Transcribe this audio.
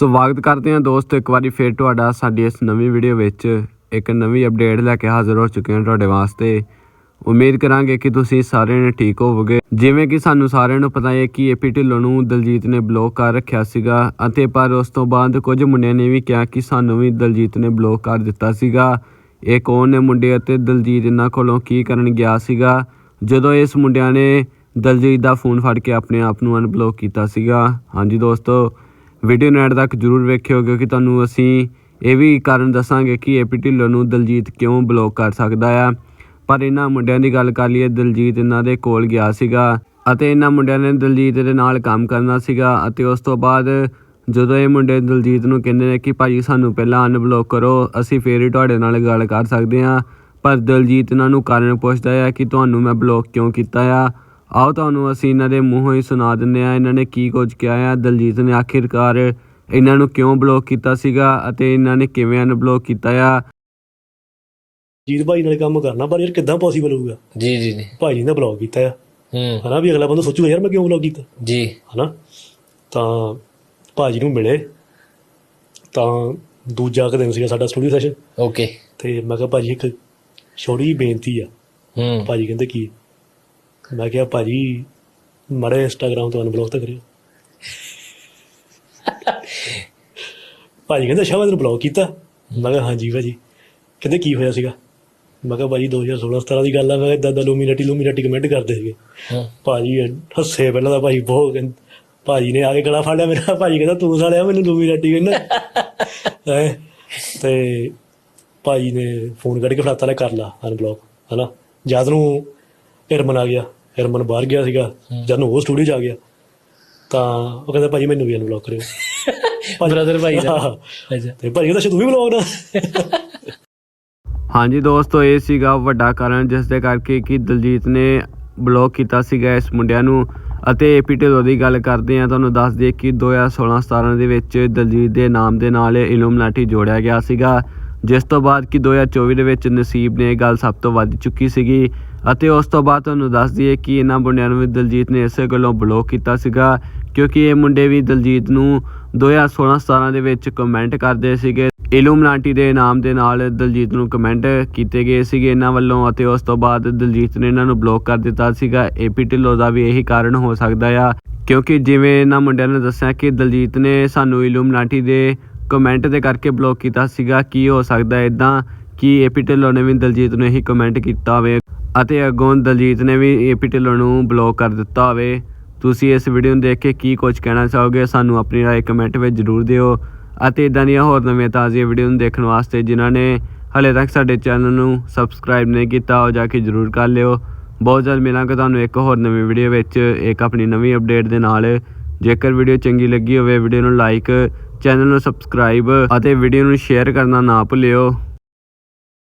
ਸਵਾਗਤ ਕਰਦੇ ਹਾਂ ਦੋਸਤੋ, ਇੱਕ ਵਾਰੀ ਫੇਰ ਤੁਹਾਡਾ ਸਾਡੀ ਇਸ ਨਵੀਂ ਵੀਡੀਓ ਵਿੱਚ। ਇੱਕ ਨਵੀਂ ਅਪਡੇਟ ਲੈ ਕੇ ਹਾਜ਼ਰ ਹੋ ਚੁੱਕੇ ਹਾਂ ਤੁਹਾਡੇ ਵਾਸਤੇ। ਉਮੀਦ ਕਰਾਂਗੇ ਕਿ ਤੁਸੀਂ ਸਾਰਿਆਂ ਨੇ ਠੀਕ ਹੋਵੋਗੇ। ਜਿਵੇਂ ਕਿ ਸਾਨੂੰ ਸਾਰਿਆਂ ਨੂੰ ਪਤਾ ਹੈ ਕਿ ਏਪੀ ਢਿੱਲੋਂ ਨੂੰ ਦਲਜੀਤ ਨੇ ਬਲੌਕ ਕਰ ਰੱਖਿਆ ਸੀਗਾ ਅਤੇ ਪਰ ਉਸ ਤੋਂ ਬਾਅਦ ਕੁਝ ਮੁੰਡਿਆਂ ਨੇ ਵੀ ਕਿਹਾ ਕਿ ਸਾਨੂੰ ਵੀ ਦਲਜੀਤ ਨੇ ਬਲੌਕ ਕਰ ਦਿੱਤਾ ਸੀਗਾ। ਇਹ ਕੌਣ ਨੇ ਮੁੰਡੇ ਅਤੇ ਦਲਜੀਤ ਇਹਨਾਂ ਕੋਲੋਂ ਕੀ ਕਰਨ ਗਿਆ ਸੀਗਾ? ਜਦੋਂ ਇਸ ਮੁੰਡਿਆਂ ਨੇ ਦਲਜੀਤ ਦਾ ਫੋਨ ਫੜ ਕੇ ਆਪਣੇ ਆਪ ਨੂੰ ਅਨਬਲੌਕ ਕੀਤਾ ਸੀਗਾ। ਹਾਂਜੀ ਦੋਸਤੋ ਵੀਡੀਓ ਨੂੰ ਐਡ ਤੱਕ ਜਰੂਰ ਵੇਖਿਓ, ਕਿਉਂਕਿ ਤੁਹਾਨੂੰ ਅਸੀਂ ਇਹ ਵੀ ਕਾਰਨ ਦੱਸਾਂਗੇ ਕਿ ਏਪੀ ਢਿੱਲੋਂ ਨੂੰ ਦਲਜੀਤ ਕਿਉਂ ਬਲੌਕ ਕਰ ਸਕਦਾ ਆ। ਪਰ ਇਹਨਾਂ ਮੁੰਡਿਆਂ ਦੀ ਗੱਲ ਕਰ ਲਈਏ, ਦਲਜੀਤ ਇਹਨਾਂ ਦੇ ਕੋਲ ਗਿਆ ਸੀਗਾ ਅਤੇ ਇਹਨਾਂ ਮੁੰਡਿਆਂ ਨੇ ਦਲਜੀਤ ਦੇ ਨਾਲ ਕੰਮ ਕਰਨਾ ਸੀਗਾ ਅਤੇ ਉਸ ਤੋਂ ਬਾਅਦ ਜਦੋਂ ਇਹ ਮੁੰਡੇ ਦਲਜੀਤ ਨੂੰ ਕਹਿੰਦੇ ਨੇ ਕਿ ਭਾਜੀ ਸਾਨੂੰ ਪਹਿਲਾਂ ਅਨਬਲੌਕ ਕਰੋ, ਅਸੀਂ ਫੇਰ ਹੀ ਤੁਹਾਡੇ ਨਾਲ ਗੱਲ ਕਰ ਸਕਦੇ ਹਾਂ। ਪਰ ਦਲਜੀਤ ਇਹਨਾਂ ਨੂੰ ਕਾਰਨ ਪੁੱਛਦਾ ਹੈ ਕਿ ਤੁਹਾਨੂੰ ਮੈਂ ਬਲੌਕ ਕਿਉਂ ਕੀਤਾ ਆ? ਆਓ ਤੁਹਾਨੂੰ ਅਸੀਂ ਇਹਨਾਂ ਦੇ ਮੂੰਹੋਂ ਹੀ ਸੁਣਾ ਦਿੰਦੇ ਆ ਇਹਨਾਂ ਨੇ ਕੀ ਕੁਝ ਕਿਹਾ ਆ। ਦਲਜੀਤ ਨੇ ਆਖਿਰਕਾਰ ਇਹਨਾਂ ਨੂੰ ਕਿਉਂ ਬਲੌਕ ਕੀਤਾ ਸੀਗਾ ਅਤੇ ਇਹਨਾਂ ਨੇ ਕਿਵੇਂ ਅਨਬਲੌਕ ਕੀਤਾ ਆ? ਜੀਤ ਭਾਈ ਨਾਲ ਕੰਮ ਕਰਨਾ ਪਰ ਯਾਰ ਕਿੱਦਾਂ ਪੋਸੀਬਲ ਹੋਊਗਾ? ਜੀ ਜੀ ਜੀ। ਭਾਈ ਨੇ ਬਲੌਗ ਕੀਤਾ ਆ। ਹੂੰ। ਹਨਾ ਵੀ ਅਗਲਾ ਬੰਦਾ ਸੋਚੂਗਾ ਯਾਰ ਮੈਂ ਕਿਉਂ ਬਲੌਗ ਕੀਤਾ? ਜੀ। ਹਨਾ? ਤਾਂ ਭਾਜੀ ਨੂੰ ਮਿਲੇ। ਤਾਂ ਦੂਜਾ ਕੁ ਦਿਨ ਸੀਗਾ ਸਾਡਾ ਸਟੂਡੀਓ ਸੈਸ਼ਨ ਓਕੇ ਤੇ ਮੈਂ ਕਿਹਾ ਭਾਜੀ ਇੱਕ ਛੋਟੀ ਜਿਹੀ ਬੇਨਤੀ ਆ। ਹੂੰ। ਭਾਜੀ ਕਹਿੰਦੇ ਕੀ ਮੈਂ ਕਿਹਾ ਭਾਜੀ ਮੜੇ ਇੰਸਟਾਗ੍ਰਾਮ ਤੋਂ ਅਨਬਲੌਕ ਤਾਂ ਕਰਿਓ। ਭਾਜੀ ਕਹਿੰਦੇ ਸ਼ਾਬਾਦ ਨੂੰ ਬਲੌਕ ਕੀਤਾ? ਮੈਂ ਕਿਹਾ ਹਾਂਜੀ ਭਾਜੀ। ਕਹਿੰਦੇ ਕੀ ਹੋਇਆ ਸੀਗਾ? ਮੈਂ ਕਿਹਾ ਭਾਜੀ 2016 17 ਦੀ ਗੱਲ ਆ। ਮੈਂ ਕਿਹਾ ਦਾਦਾ ਲੂਮੀਨਾਟੀ ਲੂਮੀਨਾਟੀ ਕਮੈਂਟ ਕਰਦੇ ਸੀਗੇ। ਭਾਜੀ ਹੱਸੇ ਪਹਿਲਾਂ ਤਾਂ ਭਾਜੀ ਬਹੁਤ ਭਾਜੀ ਨੇ ਆ ਕੇ ਗਲਾ ਫੜ ਲਿਆ ਮੇਰਾ। ਭਾਜੀ ਕਹਿੰਦਾ ਤੂੰ ਸਾਲਿਆ ਮੈਨੂੰ ਲੂਮੀਨਾਟੀ ਕਹਿੰਦਾ। ਹੈ? ਤੇ ਭਾਜੀ ਨੇ ਫੋਨ ਕੱਢ ਕੇ ਫੜਾਤਾ ਲੈ ਕਰ ਲਾ ਅਨਬਲੌਕ ਹਨਾ? ਜਦ ਨੂੰ ਹਰਮਨ ਆ ਗਿਆ ਹਰਮਨ ਬਾਹਰ ਗਿਆ ਸੀਗਾ ਜਦ ਨੂੰ ਉਹ ਸਟੂਡੀਓ 'ਚ ਆ ਗਿਆ ਤਾਂ ਉਹ ਕਹਿੰਦਾ ਭਾਜੀ ਮੈਨੂੰ ਵੀ ਅਨਬਲੌਕ ਕਰਿਓ। ਬ੍ਰਦਰ ਭਾਈ ਦਾ। ਅੱਛਾ। ਤੇ ਭਾਜੀ ਕਹਿੰਦਾ ਤੂੰ ਵੀ ਬਲੌਗ ਨਾ? ਹਾਂਜੀ ਦੋਸਤੋ ਇਹ ਸੀਗਾ ਵੱਡਾ ਕਾਰਨ ਜਿਸ ਦੇ ਕਰਕੇ ਕਿ ਦਲਜੀਤ ਨੇ ਬਲੌਕ ਕੀਤਾ ਸੀਗਾ ਇਸ ਮੁੰਡਿਆਂ ਨੂੰ। ਅਤੇ ਏਪੀ ਢਿੱਲੋਂ ਦੀ ਗੱਲ ਕਰਦੇ ਆ ਤੁਹਾਨੂੰ ਦੱਸ ਦਈਏ ਕਿ 2016-17 ਦੇ ਵਿੱਚ ਦਲਜੀਤ ਦੇ ਨਾਮ ਦੇ ਨਾਲ ਇਲੂਮਨਾਟੀ ਜੋੜਿਆ ਗਿਆ ਸੀਗਾ। ਜਿਸ ਤੋਂ ਬਾਅਦ ਕਿ 2024 ਦੇ ਵਿੱਚ ਨਸੀਬ ਨੇ ਇਹ ਗੱਲ ਸਭ ਤੋਂ ਵੱਧ ਚੁੱਕੀ ਸੀਗੀ ਅਤੇ ਉਸ ਤੋਂ ਬਾਅਦ ਤੁਹਾਨੂੰ ਦੱਸ ਦਈਏ ਕਿ ਇਹਨਾਂ ਮੁੰਡਿਆਂ ਨੂੰ ਵੀ ਦਲਜੀਤ ਨੇ ਇਸੇ ਗੱਲੋਂ ਬਲੌਕ ਕੀਤਾ ਸੀਗਾ, ਕਿਉਂਕਿ ਇਹ ਮੁੰਡੇ ਵੀ ਦਲਜੀਤ ਨੂੰ 2016-17 ਦੇ ਵਿੱਚ ਕਮੈਂਟ ਕਰਦੇ ਸੀਗੇ। ਇਲੂਮਨਾਟੀ ਦੇ ਨਾਮ ਦੇ ਨਾਲ ਦਲਜੀਤ ਨੂੰ ਕਮੈਂਟ ਕੀਤੇ ਗਏ ਸੀਗੇ ਇਹਨਾਂ ਵੱਲੋਂ ਅਤੇ ਉਸ ਤੋਂ ਬਾਅਦ ਦਲਜੀਤ ਨੇ ਇਹਨਾਂ ਨੂੰ ਬਲੌਕ ਕਰ ਦਿੱਤਾ ਸੀਗਾ। ਏਪੀ ਢਿੱਲੋਂ ਦਾ ਵੀ ਇਹੀ ਕਾਰਨ ਹੋ ਸਕਦਾ ਆ, ਕਿਉਂਕਿ ਜਿਵੇਂ ਇਹਨਾਂ ਮੁੰਡਿਆਂ ਨੇ ਦੱਸਿਆ ਕਿ ਦਲਜੀਤ ਨੇ ਸਾਨੂੰ ਇਲੂਮਨਾਟੀ ਦੇ ਕਮੈਂਟ ਦੇ ਕਰਕੇ ਬਲੌਕ ਕੀਤਾ ਸੀਗਾ। ਕੀ ਹੋ ਸਕਦਾ ਇਦਾਂ ਕਿ ਏਪੀ ਢਿੱਲੋਂ ਨੇ ਵੀ ਦਲਜੀਤ ਨੂੰ ਹੀ ਕਮੈਂਟ ਕੀਤਾ ਹੋਵੇ ਅਤੇ ਅੱਗੋਂ ਦਲਜੀਤ ਨੇ ਵੀ ਏਪੀ ਢਿੱਲੋਂ ਨੂੰ ਬਲੌਕ ਕਰ ਦਿੱਤਾ ਹੋਵੇ। ਤੁਸੀਂ ਇਸ ਵੀਡੀਓ ਨੂੰ ਦੇਖ ਕੇ ਕੀ ਕੁਝ ਕਹਿਣਾ ਚਾਹੋਗੇ, ਸਾਨੂੰ ਆਪਣੀ ਰਾਏ ਕਮੈਂਟ ਵਿੱਚ ਜ਼ਰੂਰ ਦਿਓ ਅਤੇ ਇਦਾਂ ਦੀਆਂ ਹੋਰ ਨਵੀਆਂ ਤਾਜ਼ੀਆਂ ਵੀਡੀਓ ਨੂੰ ਦੇਖਣ ਵਾਸਤੇ ਜਿਨ੍ਹਾਂ ਨੇ ਹਲੇ ਤੱਕ ਸਾਡੇ ਚੈਨਲ ਨੂੰ ਸਬਸਕ੍ਰਾਈਬ ਨਹੀਂ ਕੀਤਾ, ਉਹ ਜਾ ਕੇ ਜ਼ਰੂਰ ਕਰ ਲਿਓ। ਬਹੁਤ ਜਲਦ ਮਿਲਾਂਗੇ ਤੁਹਾਨੂੰ ਇੱਕ ਹੋਰ ਨਵੀਂ ਵੀਡੀਓ ਵਿੱਚ, ਇੱਕ ਆਪਣੀ ਨਵੀਂ ਅਪਡੇਟ ਦੇ ਨਾਲ। ਜੇਕਰ ਵੀਡੀਓ ਚੰਗੀ ਲੱਗੀ ਹੋਵੇ ਵੀਡੀਓ ਨੂੰ ਲਾਈਕ ਚੈਨਲ ਨੂੰ ਸਬਸਕ੍ਰਾਈਬ ਅਤੇ ਵੀਡੀਓ ਨੂੰ ਸ਼ੇਅਰ ਕਰਨਾ ਨਾ ਭੁੱਲਿਓ।